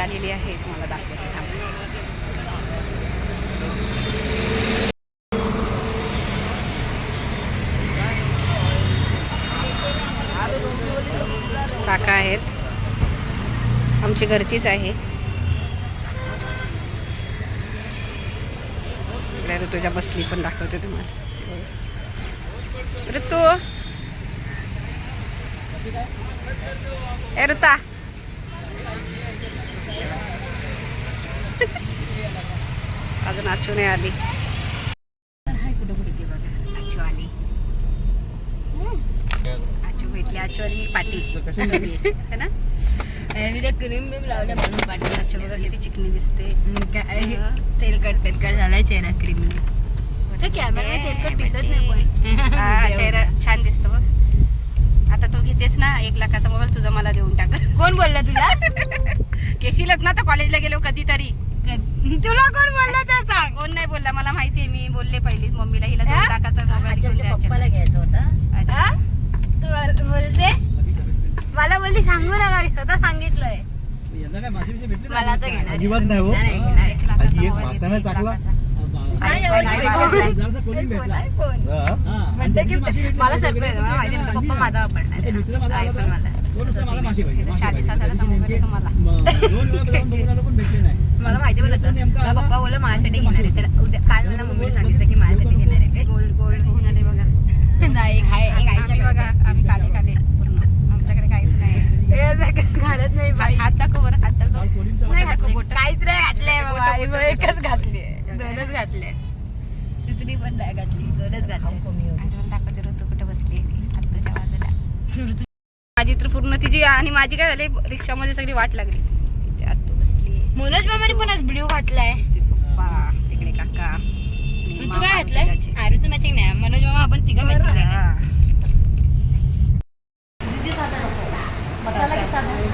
आलेली आहे तुम्हाला दाखवते. काका आहेत. आमची घरचीच आहे. तिकडे ऋतुजा बसली पण दाखवते तुम्हाला. ऋतू. ए ऋता. अजून आचू नाही आली. कुठं कुठे ती बघा आचू आली आचू भेटली आचू आणि मी पाटी. है ना? मी त्या क्रीम बिम लावल्या म्हणून पाठी आचू बघा किती चिकनी दिसते काय तेलकट तेलकट झालाय चेहरा क्रीम कॅमेरा तेलकट दिसत नाही पण चेहरा छान दिसतो बघ. आता तू घेतेस ना एक लाखाचा मोबाईल तुझा मला देऊन टाक. कोण बोलला तुला? केशीलच ना तर कॉलेजला गेलो कधीतरी. तुला कोण बोलला ते सांग कोण नाही बोलला मला माहितीये मी बोलले पहिलीच मम्मीला हिला दोन? लाखाचा मोबाईल घेऊन द्यायचा. पप्पाला घ्यायचा होता अच्छा. तू बोलते मला बोलली सांगू नका स्वतः सांगितलंय काय भेटले मला तर घेणार अजिबात नाही हो नाही, नाही, एक लाखाचा आधी एक मोबाईल मासाने घेतला, एक टाकला. लाखाचा. नाही, iPhone, एवढं iPhone. नाही. जरासा कोणी भेटला फोन हा. आणि म्हणते त्याची की माशी भेटली, मला त्याची सरप्राईज मला माहिती नव्हतं पप्पा माझा वापरणार आता मित्र माझा आला आयफोन होता. मला तो नुसता मला माशी पाहिजे, इथं माशी चाळीस पाहिजे. हजाराचा त्याची मोबाईल आहे तुम्हाला. नेमकी, म, दोन वेळा जाऊन बघून आलो पण भेटले नाही मला माहिती पण होतं. नेमका मला. पप्पा बोलला माझ्यासाठी घेणार आहे. तर उद्या काल मला मम्मीने सांगितलं की माझ्यासाठी घेणार आहे ते. गोल्ड गोल्ड होऊन आले बघा. नाही एक आहे एक बघा. आम्ही काले काले पूर्ण. आमच्याकडे काहीच नाही. घालत नाही बाई. हात दाखव बरं हात दाखव. नाही घातले बोटं. काहीच नाही घातलंय बाबा. एकच घातली दोनच घातले तिसरी पण नाही घातली. दोनच घातले. आणि दाखवायचं. ऋतू कुठे बसली आहे ती? तुझ्या बाजूला. माझी तर पूर्ण तिची आणि माझी काय झाली? रिक्षामध्ये सगळी वाट लागली. मनोज मामाने पण आज ब्ल्यू घातलाय. पप्पा तिकडे काका. ऋतू काय घातलंय. हा ऋतू मॅचिंग नाही. मनोज मामा आपण तिघं मॅचिंग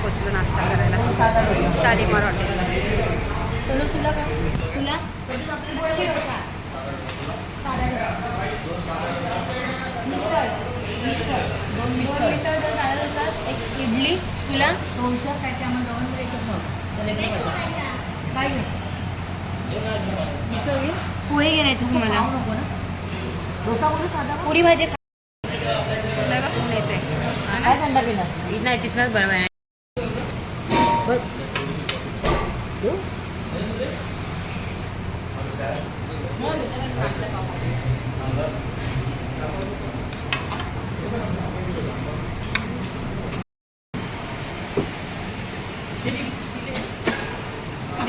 पोचलो नाश्ता करायला. साधा डोसा. शालीमार हॉटेल सोनू तुला काय? तुला? मिसळ. मिसळ. दोन मिसळ दोन साधा डोसा एक इडली तुला दोनशे काय ते आम्हाला दोन एक काय घे मिसळ घे. पोहे घे नाही तू मला. डोसा बोलू साधा पुरी भाजी खा. येते काय थंड पिणार नाही तिथनंच बरोबर आहे. बस.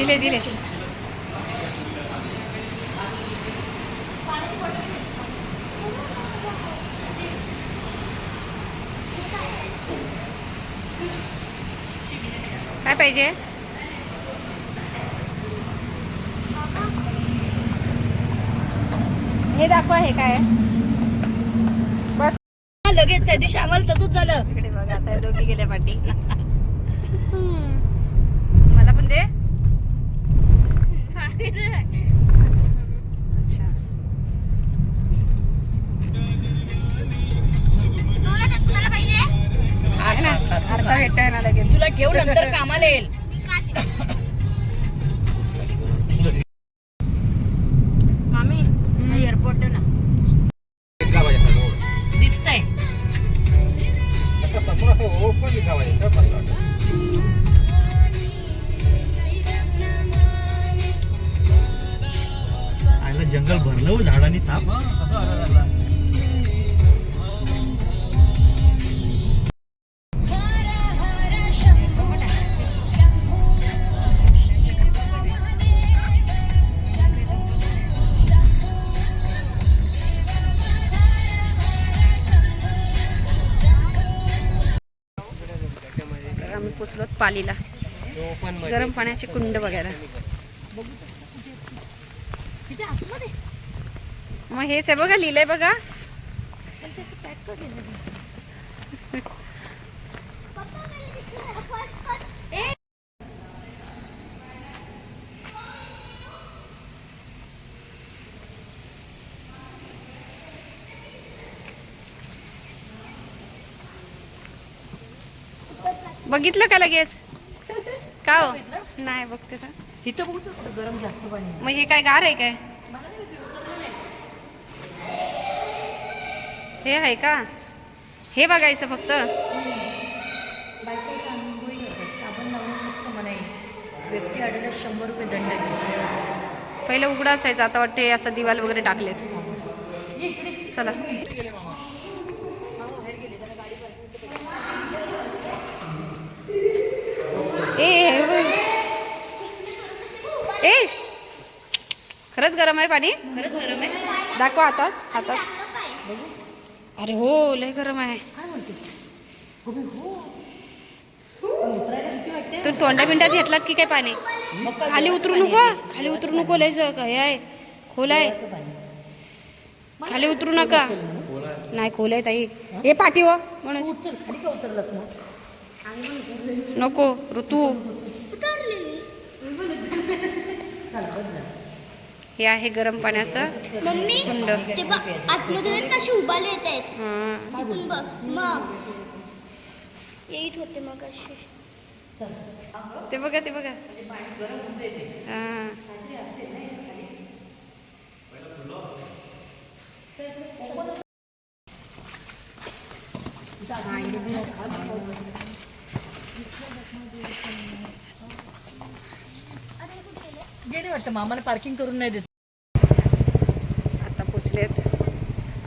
दिले दिले. काय पाहिजे? हे दाखवा हे काय लगेच त्या दिवशी आम्हाला तसंच झालं. तिकडे बघा आता दोघी गेल्या पाठी. मला पण दे अच्छा आहे ना अर्धा भेटाय ना लगेच तुला ठेव नंतर कामाला येईल. पालीला. गरम पाण्याचे कुंड वगैरे. मग हेच आहे बघा लिहिलंय बघा. बघितलं का लगेच? का हो? नाही बघते तर. इथं बघू शकतो गरम जास्त पाणी मग हे काय गार आहे काय? हे आहे का? हे बघायचं फक्त. व्यक्ती आढळल्यास शंभर रुपये दंड पहिलं उघडं असायचं आता वाटते असं दिवाल वगैरे टाकलेत. चला. ए खरंच गरम आहे पाणी? खरंच गरम आहे. दाखवा हातात हातात. अरे हो लय गरम आहे. तू तोंडा बिंडात घेतलात की काय पाणी? खाली उतरू नको खाली उतरू नको लय हे आहे. खोल आहे. खाली उतरू नका. नाही खोल आहे ताई. हे पाठी हो म्हणून. नको ऋतू. हे आहे गरम पाण्याचं मम्मी कुंड ते बघ आतमध्ये आहेत ना असे उभाले येत आहेत. तिथून बघ मग. येत होते मग असे. ते बघा ते बघा. हा. गेले वाटतं? मामाने पार्किंग करून नाही देत. आता पोचलेत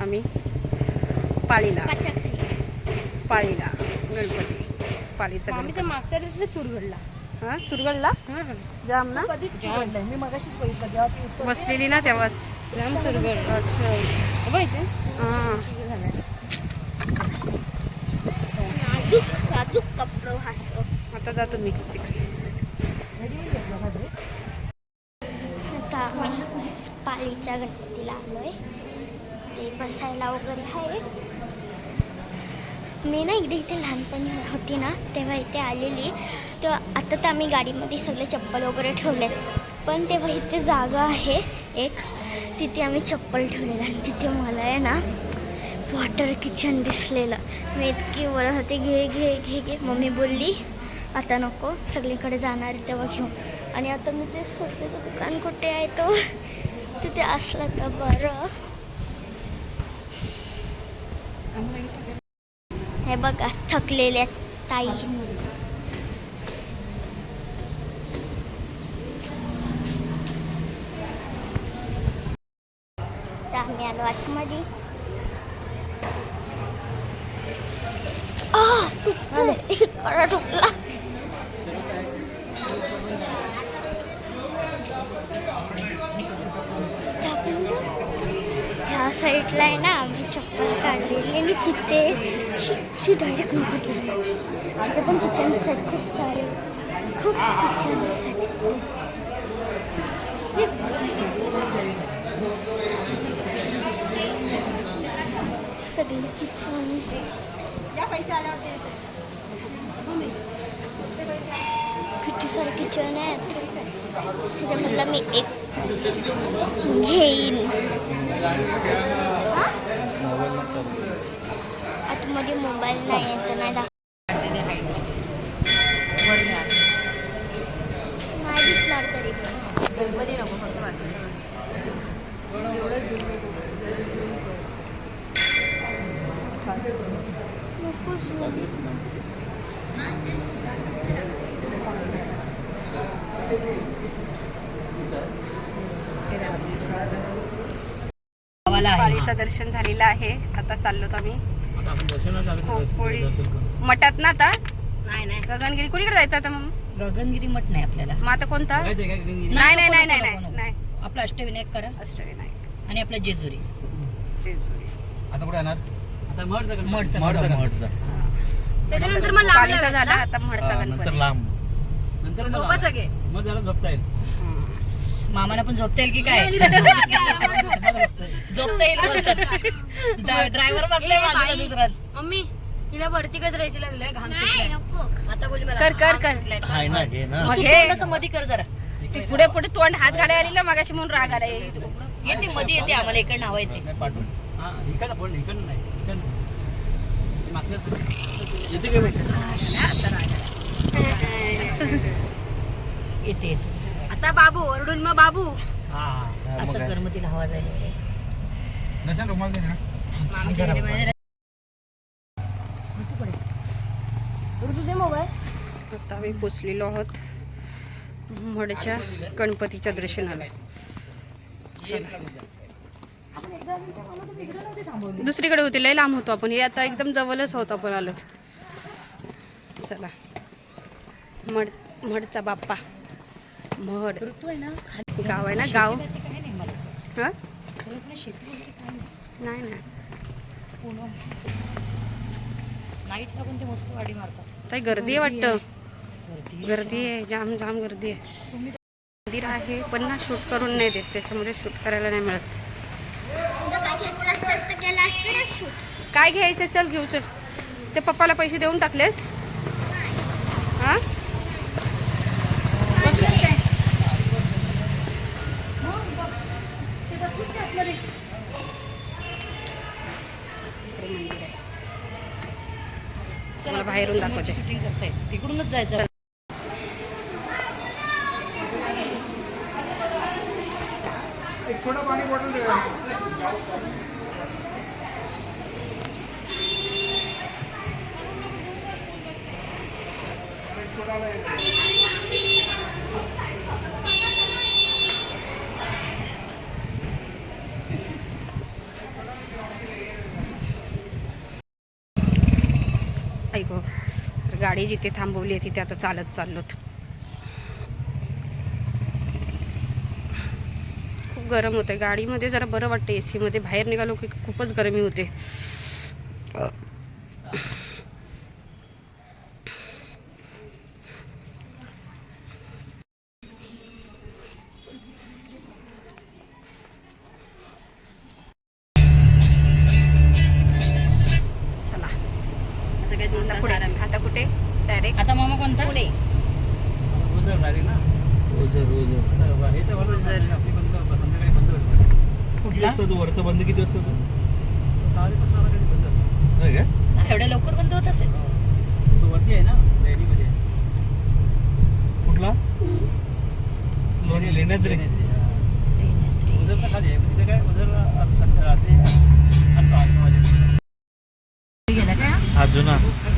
आम्ही पाळीला. पाळीला गणपती पाळीचा गणपती. मागच्या दिवशी चुरगडला. हा? चुरगडला? जाम ना? मी मगाशीच बघितलं जेव्हा बसलेली ना तेव्हा. जाम चुरगड. अच्छा. हा. कपडो हासो आता जातो मी तिकडे आता आम्ही गणपतीला गणपतीला आलोय. ते बसायला वगैरे आहे. मी ना इकडे इथे लहानपणी होती ना तेव्हा इथे आलेली. तेव्हा आता तर आम्ही गाडीमध्ये सगळे चप्पल वगैरे ठेवलेत. पण तेव्हा इथे जागा आहे एक. तिथे आम्ही चप्पल ठेवलेलं आणि तिथे मला आहे ना वॉटर किचन दिसलेलं. मी इतकी बोलत होते घे घे घे घे. मम्मी बोलली आता नको सगळीकडे जाणार तेव्हा घेऊ आणि आता मी ते सगळं दुकान कुठे आहे तो? तिथे असला तर बरं? हे बघा थकलेल्या ताई. तर आम्ही आलो आतमध्ये. ठोकला ह्या साईडला आहे ना आम्ही चप्पल काढलेली आणि तिथे शी डायरेक्ट नजर गेली माझी तिथे पण किचन्स आहेत खूप सारे खूप किचन्स आहेत तिथे. सगळी किचन किती सारे किचन आहेत त्याच्यामधला मी एक घेईन हा? आतमध्ये मोबाईल नाही आहे तर नाही दाख नाही दिसणार तरी पण गणपती नको फक्त बाकी एवढं नको zoom. पाळीचं दर्शन झालेलं आहे आता चाललो आम्ही. चालू हो. मठात ना आता? नाही नाही. गगनगिरी कुणीकडे जायचं आता मग? गगनगिरी मठ नाही आपल्याला. मग आता कोणता? नाही नाही नाही नाही. नाही आपलं अष्टविनायक करा. अष्टविनायक. आणि आपलं जेजुरी. जेजुरी. आता कुठे येणार आता त्याच्यानंतर मग पाळीचा झाला आता मठचा नंतर गणपती. लांब. नंतर झोपा सगळे. मग जरा झोपता येईल. मामाला पण झोपता येईल की काय? झोपता येईल ड्रायव्हर बाजूला दुसराच मम्मी हिला वरती कडे राहायचं लागलंय घाम सुटलाय. आता बोली मला कर कर घाम कर. सुटलाय. आहे ना घे ना. मग हे असं मधी कर जरा. ती पुढे पुढे तोंड हात घालायला आली ना मगाशी म्हणून राग आला. येते मध्ये येते आम्हाला इकडे नाव येते. नाही, पाठवून. हा बोल नाही मागच्या येते का बेटा? येते येते. आता बाबू ओरडून मग बाबू. हा हा, मग असं काय? कर मग तिला हवा जाईल दर्शन रुमाल दे ना. मामीच्या घरी माझ्या- आता आम्ही पोचलेलो आहोत मडच्या गणपतीच्या दर्शनाला. दुसरीकडे होते लय लांब होतो आपण. हे आता एकदम जवळच होतो आपण आलो. चला. मड मडचा बाप्पा. मड. गाव आहे ना गाव? शेती काय नाही मला असं. हा नाही नाईटला पण ते मस्त गाडी मारतात. काही गर्दी आहे वाटतं. गर्दी आहे. जाम जाम गर्दी आहे. मंदिर आहे पण ना शूट करून नाही देत त्याच्यामुळे शूट करायला नाही मिळत. काय घेतलं असतं तर केलं असतं ना शूट. काय घ्यायचं चल घेऊ चल. ते पप्पाला पैसे देऊन टाकलेस? हा? मला बाहेरून दाखवते. शूटिंग करताय. तिकडूनच जायचं. ऐको तर गाडी जिथे थांबवली आहे तिथे आता चालत चाललोत. खूप गरम होतं गाडीमध्ये जरा बरं वाटतं ए सीमध्ये बाहेर निघालो की खूपच गरमी होते. काय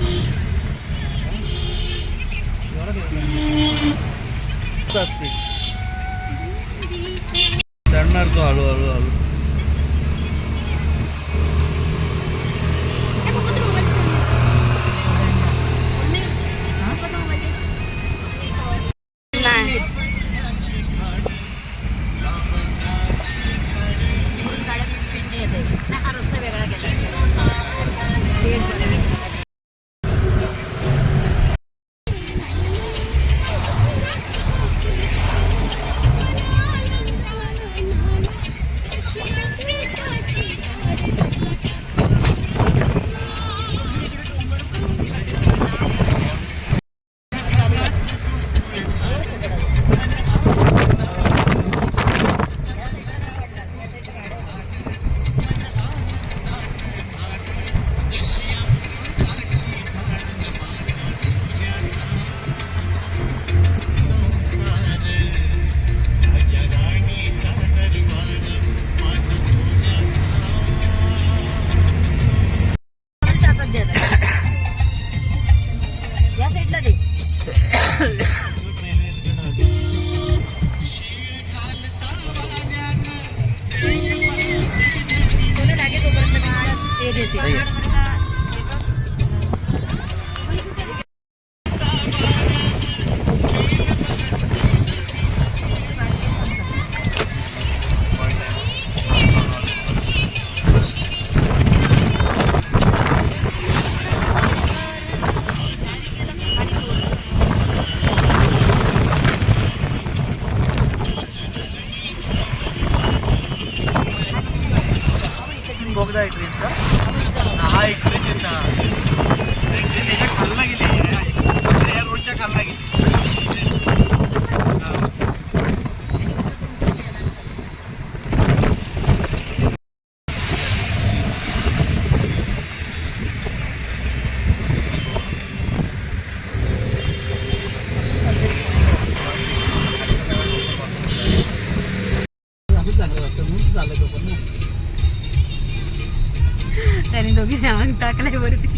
टाकलाय वरती.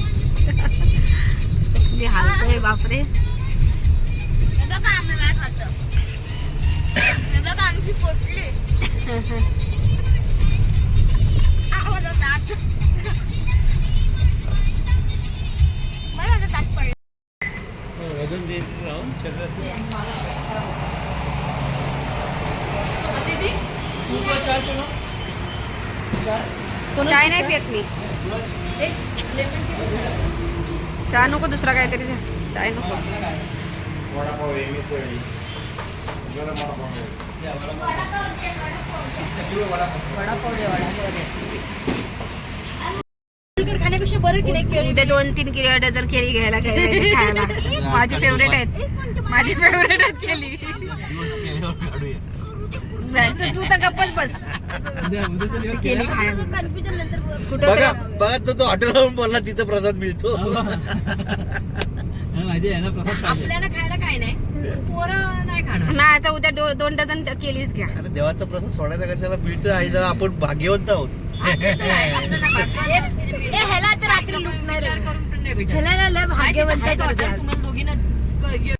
कसली हालतोय बापरे. हे हे वजन दे राहून शरीरात चाय नाही पित मी. चहा नको दुसरा काहीतरी द्या. चाय नको. वडापाव दे वडापाव दे. तिखट खाण्यापेक्षा बरं की नाही केळी? उद्या दोन तीन किलो डझन केळी घ्यायला काय खायला. माझी फेवरेट आहेत. माझी फेवरेट आहेत तर तू तर गप्पच बस. कुठं बघा बघा तो तो हॉटेलवरून बोलला तिथं प्रसाद मिळतो. माहिती आहे ना प्रसाद पाहिजे. आपल्याला खायला काय नाही. पोरं नाही खाणार. नाही आता उद्या दो- दोन डझन केळीच घ्या. अरे देवाचा प्रसाद सोडायचा कशाला मिळतो आहे जरा आपण भाग्यवंत आहोत. ए, ह्याला तर रात्री लुटणार विचार करून पण नाही भेटत. ह्याला लय भाग्यवंत आहे, करतात. तुम्हाला दोघींना ग-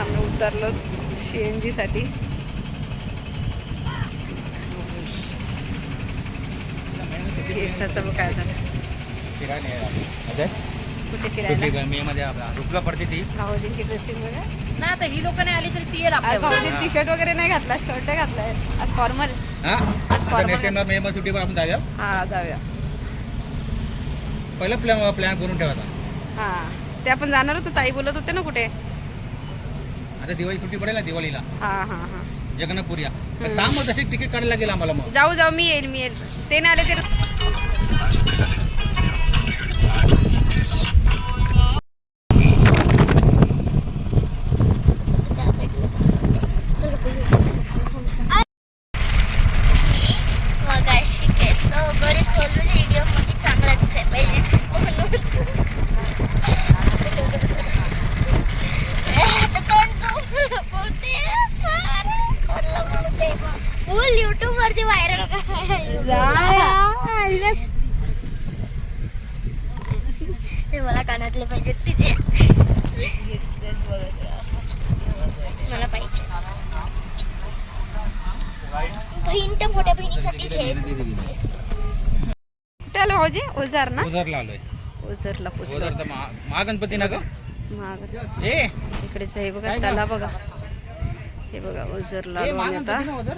आम्ही उतरलो सीएनजी साठी. केसाचं बघ काय झालं. कुठे फिरायला? मे मध्ये रुपला पडते ती. भाऊजींची ड्रेसिंग बघा. ना आता ही लोक नाही आली तरी ती येईल आज आपल्या भाऊजींनी टी शर्ट वगैरे नाही घातला शर्ट घातलाय. आज फॉर्मल हा? आज आता formal नेक्स्ट टाइम मे मध्ये सुट्टीवर आपण जाऊया? हा जाऊया. पहिला प्लॅन प्लॅन करून ठेवायचा हा. ते आपण जाणार होतो ताई बोलत होते ना कुठे? आता दिवाळी सुट्टी पडेल ना दिवाळीला. हा हा हा. जगन्नाथपुरीया तर सांग मग तशी तिकीट काढायला लागेल आम्हाला मग. जाऊ जाऊ मी येईल मी येईल. ते नाही आले ते कानातले पाहिजे तिचे मला पाहिजे. बहीण तर मोठ्या बहिणीसाठी कुठे आलो भाऊजी ओझार ना ओझरला आलोय. ओझरला महागणपती ना ग? महाग इकडेच हे बघा त्याला बघा. हे बघा ओझरला आलो आता. ओझर?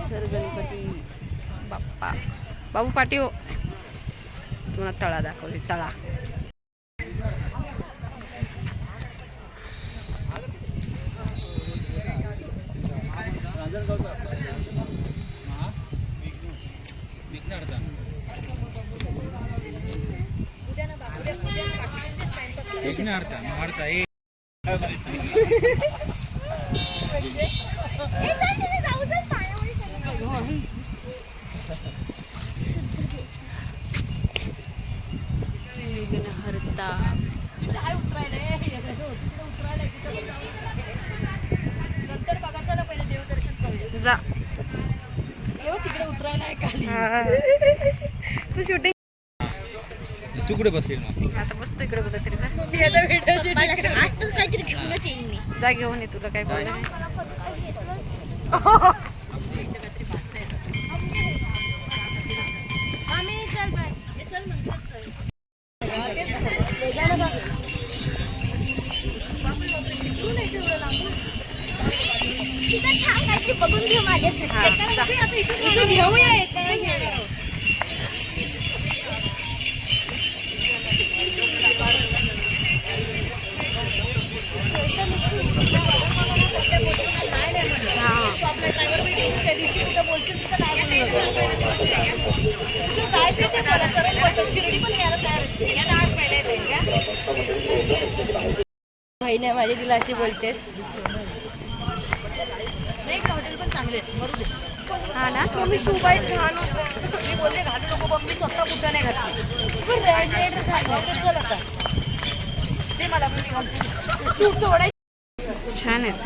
ओझर गणपती. बाप्पा. बाबू पाटी हो तुम्हाला तळा दाखवली तळा विघ्नहर्ता. विघ्नहर्ता, महार्ता, ए. विघ्नहर्ता काय उतरायलंय नंतर बघायचं ना पहिले देवदर्शन करूया. जा. तेव्हा तिकडे उतरायला हा. तू शूटिंग तू कुठे मग? आता बसतो इकडे कुठे तरी जा मला असं आजच काहीतरी घेऊनच मी. जा घेऊन ये तुला काय बघून घेऊ माझ्यासाठी हा, जा. घेऊया येताना घेणार आहोत. हा बहीण आहे माझी तिला अशी बोलतेस. नाही हॉटेल पण चांगले आहेत. बरोबर. हा ना? तो मी शूज बाईट बोलले घालू नको पण मी स्वतः कुठं नाही घातली. रेड रेड घालू चल आता. ते मला पण मी घालते थोडा छान आहेत.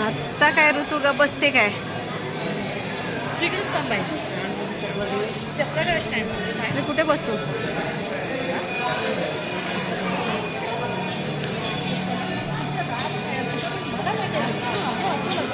आत्ता काय ऋतू ग? बसते काय? तिकडेच थांबायचं कुठे बसू?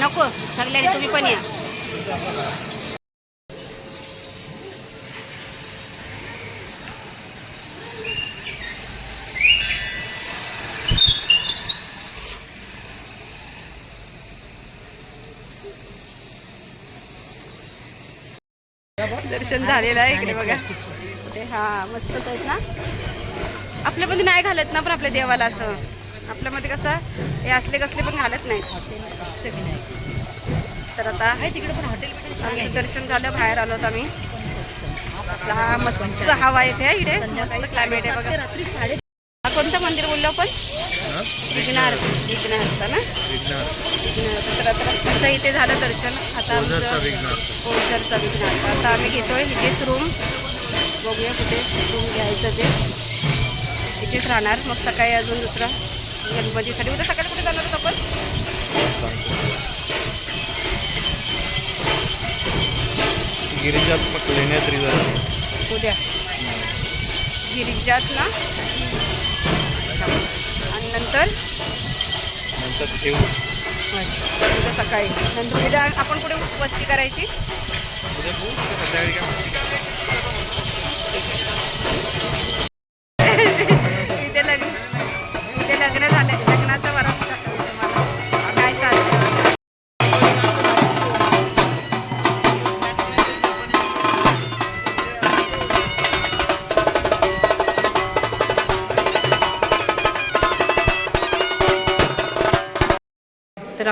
नको सगळ्यांनी तुम्ही पण या. दर्शन झालेलं आहे. हा मस्तच आहेत ना? आपल्यामध्ये नाही घालत ना पण आपल्या देवाला असं. आपल्यामध्ये कसं हे असले कसले पण घालत नाही तर आता आमचं दर्शन झालं बाहेर आलो आम्ही हा मस्त हवा येते इकडे. मस्त क्लायमेट आहे बघा. रात्री साडे कोणतं मंदिर बोललो आपण? विघ्नार विघ्नार्थ ना? तर आता इथे झालं दर्शन. आता आमचं ओझरचा विघ्नार्थ आता आम्ही घेतोय इथेच रूम बघूया कुठे रूम घ्यायचं ते. इथेच राहणार. मग सकाळी अजून दुसरा गणपतीसाठी. उद्या सकाळी कुठे जाणार आपण? गिरिजात्मक लेण्याद्री उद्या. गिरिजात ना? अच्छा. आणि नंतर? नंतर ठेवू. अच्छा. उद्या सकाळी. नंतर उद्या आपण कुठे वस्ती करायची? उद्या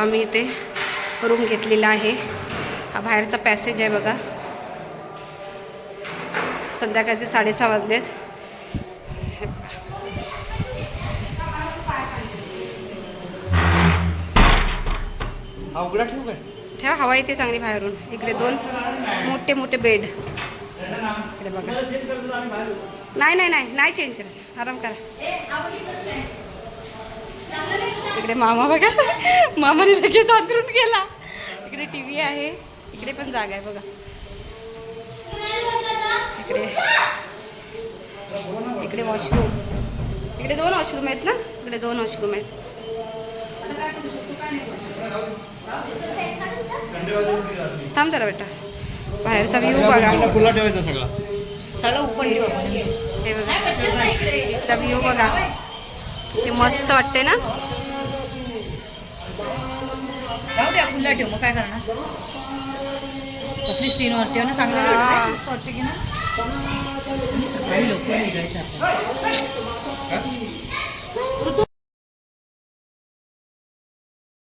आम्ही इथे रूम घेतलेला आहे. हा बाहेरचा पॅसेज आहे बघा. संध्याकाळचे साडेसहा वाजलेत. ठेवू हवा येते चांगली बाहेरून. इकडे दोन मोठे मोठे बेड इकडे बघा. नाही नाही नाही नाही चेंज करायचं. आराम करा. इकडे मामा बघा. मामाने लगेच अंतरून गेला इकडे टी व्ही आहे. इकडे पण जागा आहे बघा. इकडे. इकडे वॉशरूम इकडे दोन वॉशरूम आहेत ना? इकडे दोन वॉशरूम आहेत. थांब जरा बेटा. बाहेरचा व्ह्यू बघा. खुला ठेवायचा सगळा. ठेवू आपण हे बघा. व्ह्यू बघा. ते मस्त वाटते ना? राहू द्या खुल्ला ठेव मग काय करणार? कसली सीन वाटते ना चांगलं हा. वाटतं असं वाटतं की ना सकाळी लवकर निघायचं?